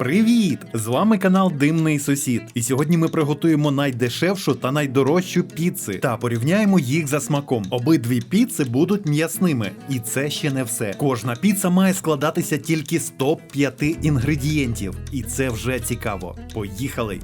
Привіт! З вами канал Димний Сусід. І сьогодні ми приготуємо найдешевшу та найдорожчу піци та порівняємо їх за смаком. Обидві піци будуть м'ясними, і це ще не все. Кожна піца має складатися тільки з топ-5 інгредієнтів, і це вже цікаво. Поїхали!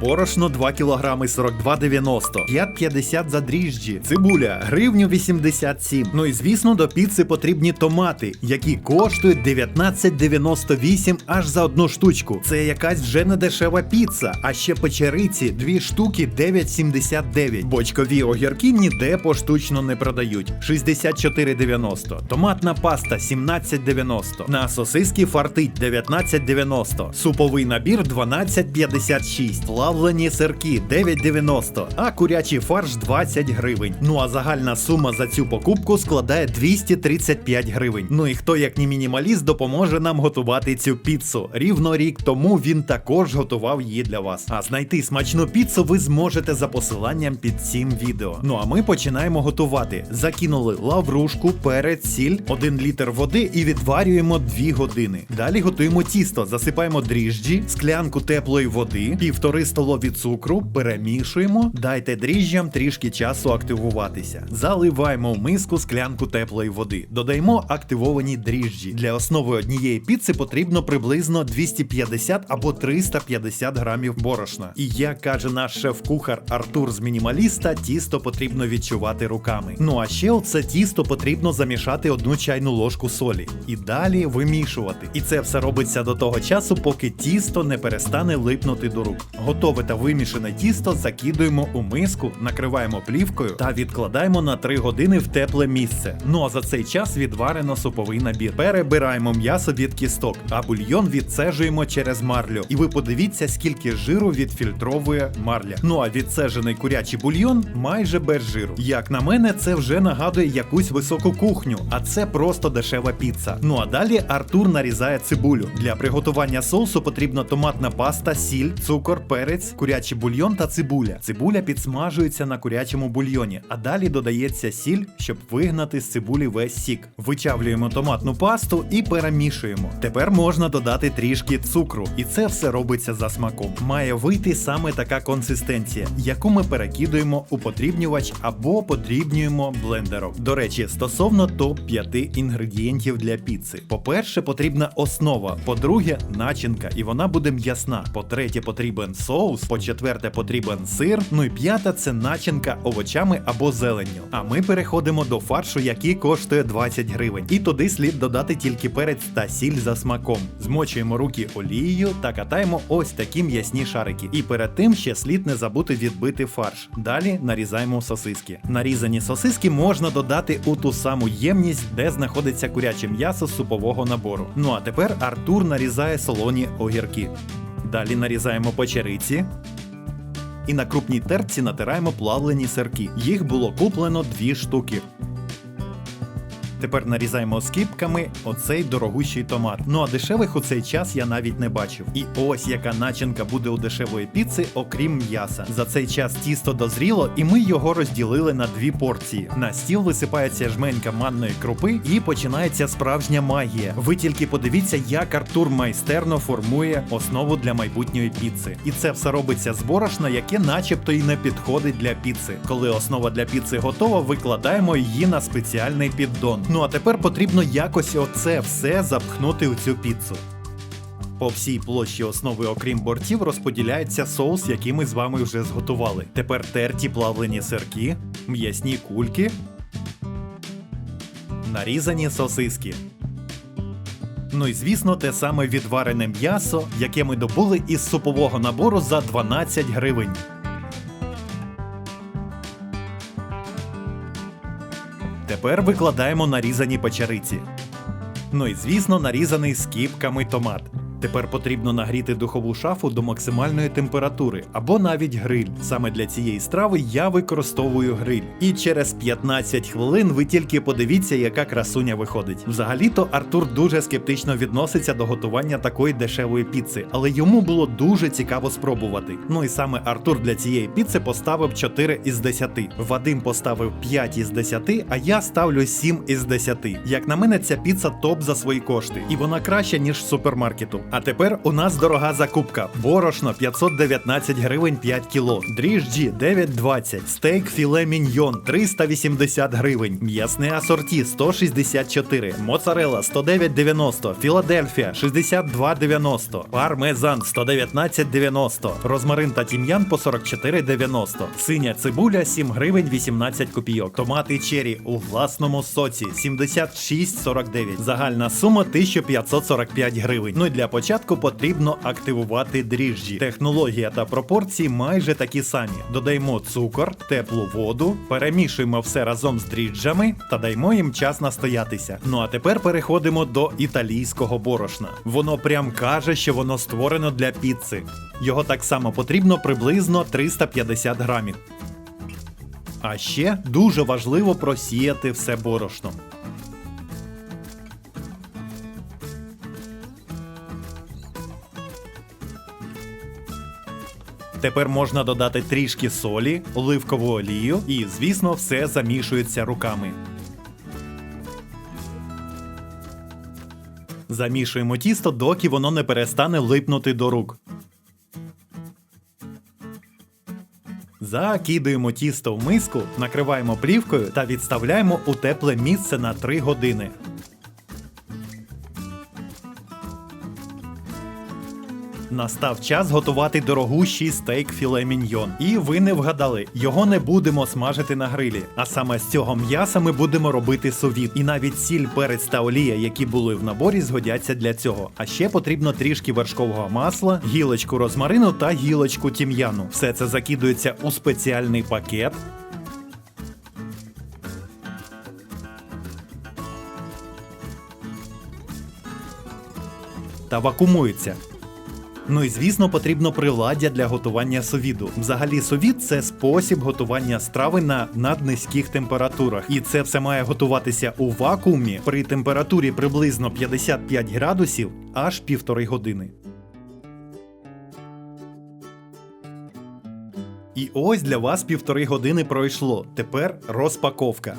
Борошно 2 кг 42,90, 5,50 за дріжджі, цибуля, гривню 87. Ну і звісно, до піци потрібні томати, які коштують 19,98 аж за одну штучку. Це якась вже не дешева піца, а ще печериці, дві штуки 9,79. Бочкові огірки ніде поштучно не продають. 64,90. Томатна паста 17,90. На сосиски фартить 19,90. Суповий набір 12,56. Плавлені сирки 9,90, а курячий фарш 20 гривень. Ну а загальна сума за цю покупку складає 235 гривень. Ну і хто, як не мінімаліст, допоможе нам готувати цю піцу. Рівно рік тому він також готував її для вас. А знайти смачну піцу ви зможете за посиланням під цим відео. Ну а ми починаємо готувати. Закинули лаврушку, перець, сіль, 1 літр води і відварюємо 2 години. Далі готуємо тісто, засипаємо дріжджі, склянку теплої води, півтори столові цукру, перемішуємо, дайте дріжджам трішки часу активуватися. Заливаємо в миску склянку теплої води. Додаємо активовані дріжджі. Для основи однієї піци потрібно приблизно 250 або 350 грамів борошна. І як каже наш шеф-кухар Артур з мінімаліста, тісто потрібно відчувати руками. Ну а ще у це тісто потрібно замішати одну чайну ложку солі і далі вимішувати. І це все робиться до того часу, поки тісто не перестане липнути до рук. Готове та вимішане тісто закидуємо у миску, накриваємо плівкою та відкладаємо на 3 години в тепле місце. Ну а за цей час відварено суповий набір. Перебираємо м'ясо від кісток, а бульйон відцежуємо через марлю. І ви подивіться, скільки жиру відфільтровує марля. Ну а відцежений курячий бульйон майже без жиру. Як на мене, це вже нагадує якусь високу кухню, а це просто дешева піца. Ну а далі Артур нарізає цибулю. Для приготування соусу потрібна томатна паста, сіль, цукор, перець, курячий бульйон та цибуля. Цибуля підсмажується на курячому бульйоні, а далі додається сіль, щоб вигнати з цибулі весь сік. Вичавлюємо томатну пасту і перемішуємо. Тепер можна додати трішки цукру, і це все робиться за смаком. Має вийти саме така консистенція, яку ми перекидуємо у подрібнювач або подрібнюємо блендером. До речі, стосовно топ-5 інгредієнтів для піци. По-перше, потрібна основа, по-друге, начинка, і вона буде м'ясна. По-третє, потрібен соус, по-четверте, потрібен сир. Ну і п'ята це начинка овочами або зеленню. А ми переходимо до фаршу, який коштує 20 гривень. І туди слід додати тільки перець та сіль за смаком. Змочуємо руки олією та катаємо ось такі м'ясні шарики. І перед тим ще слід не забути відбити фарш. Далі нарізаємо сосиски. Нарізані сосиски можна додати у ту саму ємність, де знаходиться куряче м'ясо з супового набору. Ну а тепер Артур нарізає солоні огірки. Далі нарізаємо печериці. І на крупній терці натираємо плавлені сирки. Їх було куплено дві штуки. Тепер нарізаємо скипками оцей дорогущий томат. Ну а дешевих у цей час я навіть не бачив. І ось яка начинка буде у дешевої піци, окрім м'яса. За цей час тісто дозріло, і ми його розділили на дві порції. На стіл висипається жменька манної крупи і починається справжня магія. Ви тільки подивіться, як Артур майстерно формує основу для майбутньої піци. І це все робиться з борошна, яке начебто і не підходить для піци. Коли основа для піци готова, викладаємо її на спеціальний піддон. Ну а тепер потрібно якось оце все запхнути у цю піцу. По всій площі основи, окрім бортів, розподіляється соус, який ми з вами вже зготували. Тепер терті плавлені сирки, м'ясні кульки, нарізані сосиски. Ну і звісно, те саме відварене м'ясо, яке ми добули із супового набору за 12 гривень. Тепер викладаємо нарізані печериці. Ну і звісно, нарізаний скіпками томат. Тепер потрібно нагріти духову шафу до максимальної температури або навіть гриль. Саме для цієї страви я використовую гриль. І через 15 хвилин ви тільки подивіться, яка красуня виходить. Взагалі-то Артур дуже скептично відноситься до готування такої дешевої піци, але йому було дуже цікаво спробувати. Ну і саме Артур для цієї піци поставив 4 із 10. Вадим поставив 5 із 10, а я ставлю 7 із 10. Як на мене, ця піца топ за свої кошти, і вона краща, ніж супермаркету. А тепер у нас дорога закупка. Борошно 519 гривень 5 кіло, дріжджі 9,20, стейк філе міньйон 380 гривень, м'ясне асорті 164, моцарела 109,90, Філадельфія 62,90, пармезан 119,90, розмарин та тім'ян по 44,90, синя цибуля 7 гривень 18 копійок, томати чері у власному соці 76,49, загальна сума 1545 гривень. Ну і для початку потрібно активувати дріжджі. Технологія та пропорції майже такі самі. Додаємо цукор, теплу воду, перемішуємо все разом з дріжджами та даємо їм час настоятися. Ну а тепер переходимо до італійського борошна. Воно прям каже, що воно створено для піци. Його так само потрібно приблизно 350 грамів. А ще дуже важливо просіяти все борошном. Тепер можна додати трішки солі, оливкову олію і, звісно, все замішується руками. Замішуємо тісто, доки воно не перестане липнути до рук. Закидуємо тісто в миску, накриваємо плівкою та відставляємо у тепле місце на 3 години. Настав час готувати дорогущий стейк філе міньйон. І ви не вгадали, його не будемо смажити на грилі. А саме з цього м'яса ми будемо робити совіт. І навіть сіль, перець та олія, які були в наборі, згодяться для цього. А ще потрібно трішки вершкового масла, гілочку розмарину та гілочку тім'яну. Все це закидується у спеціальний пакет. Та вакуумується. Ну і звісно, потрібно приладдя для готування совіду. Взагалі, совід це спосіб готування страви на наднизьких температурах, і це все має готуватися у вакуумі при температурі приблизно 55 градусів аж півтори години. І ось для вас півтори години пройшло. Тепер розпаковка.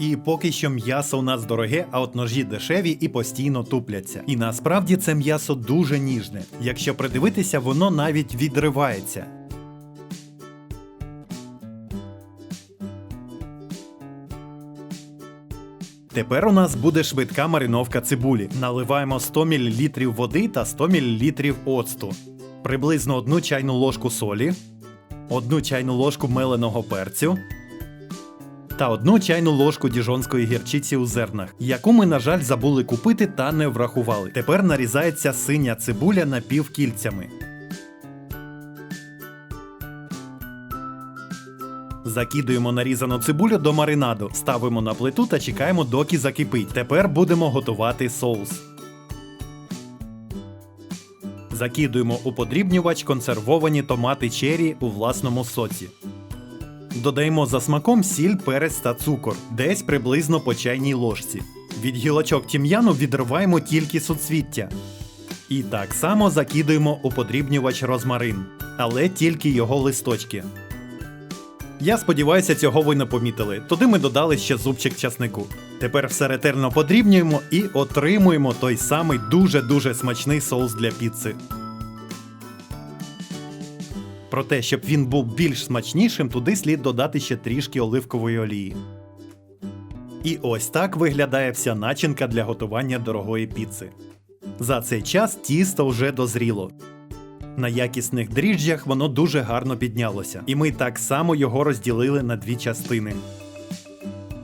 І поки що м'ясо у нас дороге, а от ножі дешеві і постійно тупляться. І насправді це м'ясо дуже ніжне. Якщо придивитися, воно навіть відривається. Тепер у нас буде швидка мариновка цибулі. Наливаємо 100 мл води та 100 мл оцту. Приблизно одну чайну ложку солі, одну чайну ложку меленого перцю та одну чайну ложку діжонської гірчиці у зернах, яку ми, на жаль, забули купити та не врахували. Тепер нарізається синя цибуля напівкільцями. Закидуємо нарізану цибулю до маринаду, ставимо на плиту та чекаємо, доки закипить. Тепер будемо готувати соус. Закидуємо у подрібнювач консервовані томати чері у власному соці. Додаємо за смаком сіль, перець та цукор, десь приблизно по чайній ложці. Від гілочок тім'яну відриваємо тільки суцвіття. І так само закидуємо у подрібнювач розмарин, але тільки його листочки. Я сподіваюся, цього ви не помітили. Туди ми додали ще зубчик часнику. Тепер все ретельно подрібнюємо і отримуємо той самий дуже-дуже смачний соус для піци. Проте, щоб він був більш смачнішим, туди слід додати ще трішки оливкової олії. І ось так виглядає вся начинка для готування дорогої піци. За цей час тісто вже дозріло. На якісних дріжджах воно дуже гарно піднялося, і ми так само його розділили на дві частини.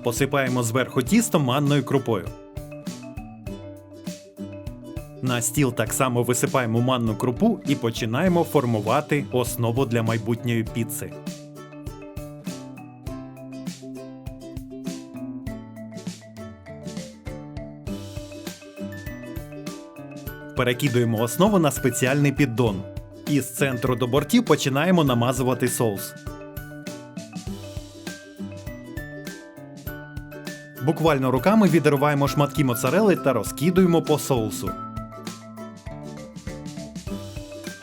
Посипаємо зверху тісто манною крупою. На стіл так само висипаємо манну крупу і починаємо формувати основу для майбутньої піци. Перекидуємо основу на спеціальний піддон. І з центру до бортів починаємо намазувати соус. Буквально руками відриваємо шматки моцарели та розкидуємо по соусу.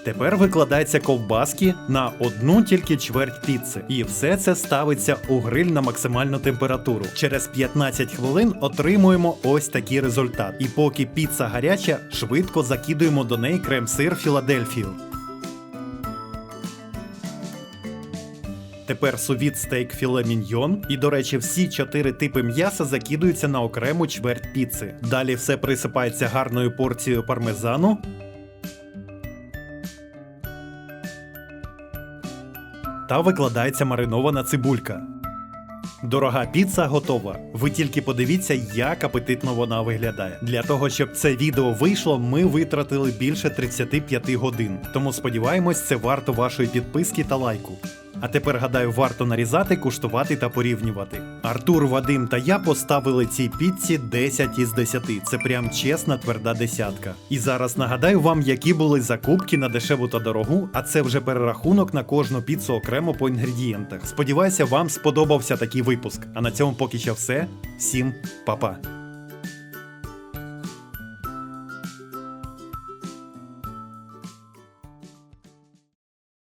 Тепер викладаються ковбаски на одну тільки чверть піци. І все це ставиться у гриль на максимальну температуру. Через 15 хвилин отримуємо ось такий результат. І поки піца гаряча, швидко закидуємо до неї крем-сир Філадельфію. Тепер сувіт стейк філе міньйон. І, до речі, всі чотири типи м'яса закидуються на окрему чверть піци. Далі все присипається гарною порцією пармезану. Та викладається маринована цибулька. Дорога піца готова. Ви тільки подивіться, як апетитно вона виглядає. Для того, щоб це відео вийшло, ми витратили більше 35 годин. Тому сподіваємось, це варто вашої підписки та лайку. А тепер гадаю, варто нарізати, куштувати та порівнювати. Артур, Вадим та я поставили цій піці 10 із 10. Це прям чесна тверда десятка. І зараз нагадаю вам, які були закупки на дешеву та дорогу, а це вже перерахунок на кожну піцу окремо по інгредієнтах. Сподіваюся, вам сподобався такий випуск. А на цьому поки що все. Всім па-па.